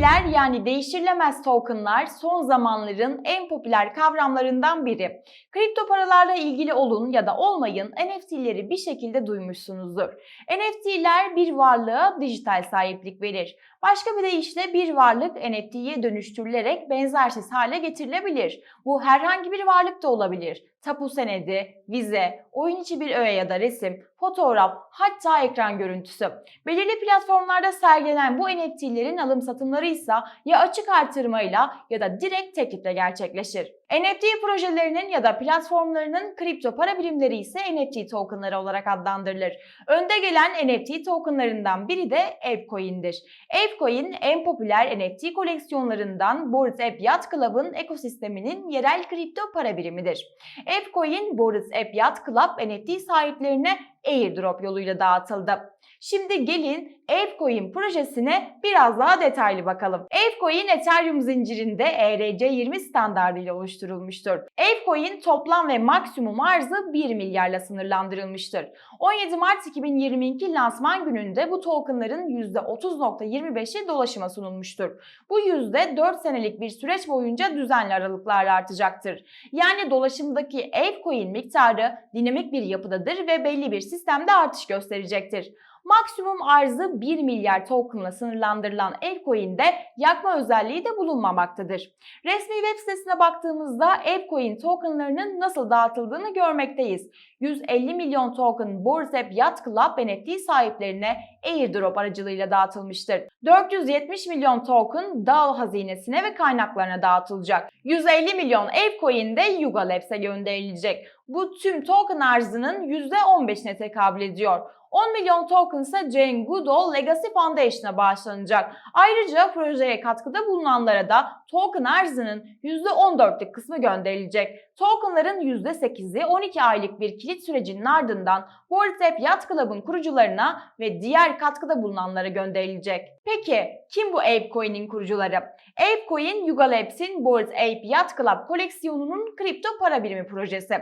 NFT'ler yani değiştirilemez tokenlar son zamanların en popüler kavramlarından biri. Kripto paralarla ilgili olun ya da olmayın NFT'leri bir şekilde duymuşsunuzdur. NFT'ler bir varlığa dijital sahiplik verir. Başka bir deyişle bir varlık NFT'ye dönüştürülerek benzersiz hale getirilebilir. Bu herhangi bir varlık da olabilir. Tapu senedi, vize, oyun içi bir öğe ya da resim, fotoğraf, hatta ekran görüntüsü. Belirli platformlarda sergilenen bu NFT'lerin alım satımları ise ya açık artırmayla ya da direkt teklitle gerçekleşir. NFT projelerinin ya da platformlarının kripto para birimleri ise NFT tokenları olarak adlandırılır. Önde gelen NFT tokenlarından biri de Apecoin'dir. Apecoin en popüler NFT koleksiyonlarından Bored Ape Yacht Club'ın ekosisteminin yerel kripto para birimidir. Apecoin, Bored Ape Yacht Club NFT sahiplerine airdrop yoluyla dağıtıldı. Şimdi gelin Apecoin projesine biraz daha detaylı bakalım. Apecoin Ethereum zincirinde E ERC20 standartıyla oluşturulmuştur. Apecoin toplam ve maksimum arzı 1 milyarla sınırlandırılmıştır. 17 Mart 2022 lansman gününde bu tokenların %30.25'i dolaşıma sunulmuştur. Bu yüzde 4 senelik bir süreç boyunca düzenli aralıklarla artacaktır. Yani dolaşımdaki Apecoin miktarı dinamik bir yapıdadır ve belli bir sistemde artış gösterecektir. Maksimum arzı 1 milyar tokenla sınırlandırılan Apecoin'de yakma özelliği de bulunmamaktadır. Resmi web sitesine baktığımızda Apecoin tokenlarının nasıl dağıtıldığını görmekteyiz. 150 milyon token Bored Ape Yacht Club NFT sahiplerine airdrop aracılığıyla dağıtılmıştır. 470 milyon token DAO hazinesine ve kaynaklarına dağıtılacak. 150 milyon Apecoin de Yuga Labs'e gönderilecek. Bu tüm token arzının %15'ine tekabül ediyor. 10 milyon token ise Jane Goodall Legacy Foundation'a bağışlanacak. Ayrıca projeye katkıda bulunanlara da token arzının %14'lük kısmı gönderilecek. Tokenların %8'i 12 aylık bir kilit sürecinin ardından Bored Ape Yacht Club'ın kurucularına ve diğer katkıda bulunanlara gönderilecek. Peki kim bu Apecoin'in kurucuları? Apecoin, Yuga Labs'in Bored Ape Yacht Club koleksiyonunun kripto para birimi projesi.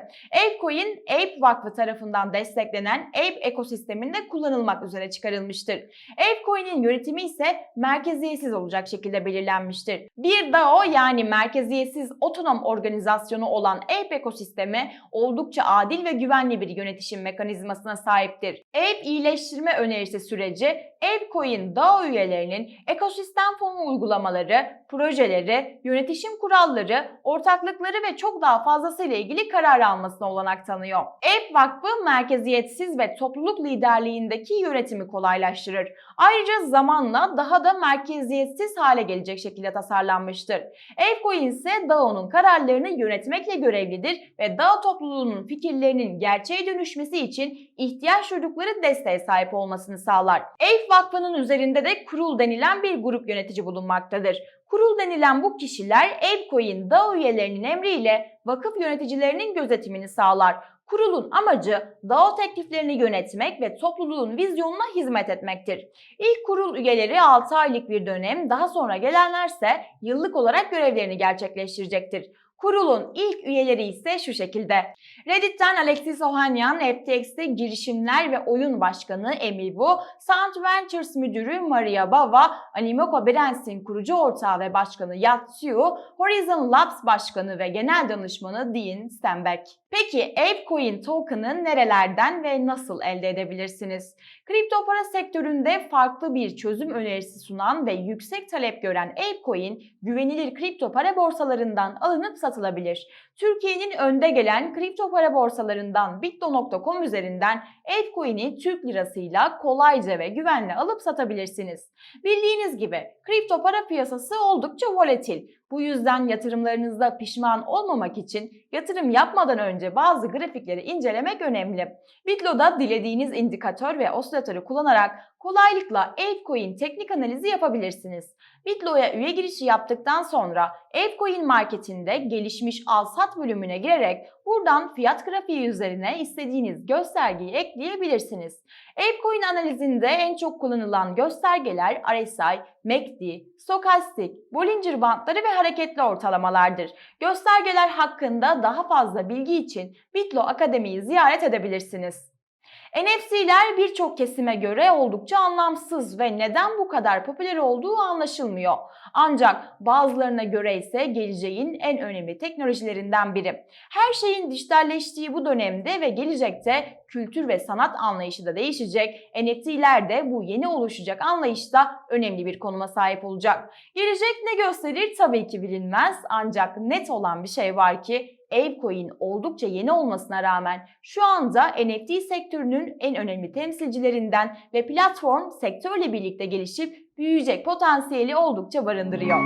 Apecoin, Ape Vakfı tarafından desteklenen Ape ekosisteminde kullanılmak üzere çıkarılmıştır. Apecoin'in yönetimi ise merkeziyetsiz olacak şekilde belirlenmiştir. Bir DAO yani merkeziyetsiz otonom organizasyonu olan Ape ekosistemi oldukça adil ve güvenli bir yönetişim mekanizmasına sahiptir. Ape iyileştirme önerisi süreci Apecoin DAO üyelerinin ekosistem fonu uygulamaları, projeleri, yönetişim kuralları, ortaklıkları ve çok daha fazlasıyla ilgili karar almasına olanak tanıyor. Ape Vakfı merkeziyetsiz ve topluluk liderliğindeki yönetimi kolaylaştırır. Ayrıca zamanla daha da merkeziyetsiz hale gelecek şekilde tasarlanmıştır. Apecoin ise DAO'nun kararlarını yönetmekle görevlidir ve DAO topluluğunun fikirlerinin gerçeğe dönüşmesi için ihtiyaç duydukları desteğe sahip olmasını sağlar. Ape Vakfı'nın üzerinde de kurul denilen bir grup yönetici bulunmaktadır. Kurul denilen bu kişiler Apecoin DAO üyelerinin emriyle vakıf yöneticilerinin gözetimini sağlar. Kurulun amacı DAO tekliflerini yönetmek ve topluluğun vizyonuna hizmet etmektir. İlk kurul üyeleri 6 aylık bir dönem, daha sonra gelenlerse yıllık olarak görevlerini gerçekleştirecektir. Kurulun ilk üyeleri ise şu şekilde. Reddit'ten Alexis Ohanian, FTX'te girişimler ve oyun başkanı Emil Wu, Sound Ventures müdürü Maria Bava, Animoca Brands'in kurucu ortağı ve başkanı Yat Xiu, Horizon Labs başkanı ve genel danışmanı Dean Stenbeck. Peki Apecoin token'ı nerelerden ve nasıl elde edebilirsiniz? Kripto para sektöründe farklı bir çözüm önerisi sunan ve yüksek talep gören Apecoin, güvenilir kripto para borsalarından alınıp satılabilir. Türkiye'nin önde gelen kripto para borsalarından Bitdo.com üzerinden Apecoin'i Türk lirasıyla kolayca ve güvenle alıp satabilirsiniz. Bildiğiniz gibi kripto para piyasası oldukça volatil. Bu yüzden yatırımlarınızda pişman olmamak için yatırım yapmadan önce bazı grafikleri incelemek önemli. Bitlo'da dilediğiniz indikatör ve osilatörü kullanarak kolaylıkla Apecoin teknik analizi yapabilirsiniz. Bitlo'ya üye girişi yaptıktan sonra Apecoin marketinde gelişmiş al-sat bölümüne girerek buradan fiyat grafiği üzerine istediğiniz göstergeyi ekleyebilirsiniz. Apecoin analizinde en çok kullanılan göstergeler RSI, MACD, stokastik, Bollinger bandları ve hareketli ortalamalardır. Göstergeler hakkında daha fazla bilgi için Bitlo Akademi'yi ziyaret edebilirsiniz. NFT'ler birçok kesime göre oldukça anlamsız ve neden bu kadar popüler olduğu anlaşılmıyor. Ancak bazılarına göre ise geleceğin en önemli teknolojilerinden biri. Her şeyin dijitalleştiği bu dönemde ve gelecekte kültür ve sanat anlayışı da değişecek. NFT'ler de bu yeni oluşacak anlayışta önemli bir konuma sahip olacak. Gelecek ne gösterir tabii ki bilinmez ancak net olan bir şey var ki Apecoin oldukça yeni olmasına rağmen şu anda NFT sektörünün en önemli temsilcilerinden ve platform sektörle birlikte gelişip büyüyecek potansiyeli oldukça barındırıyor.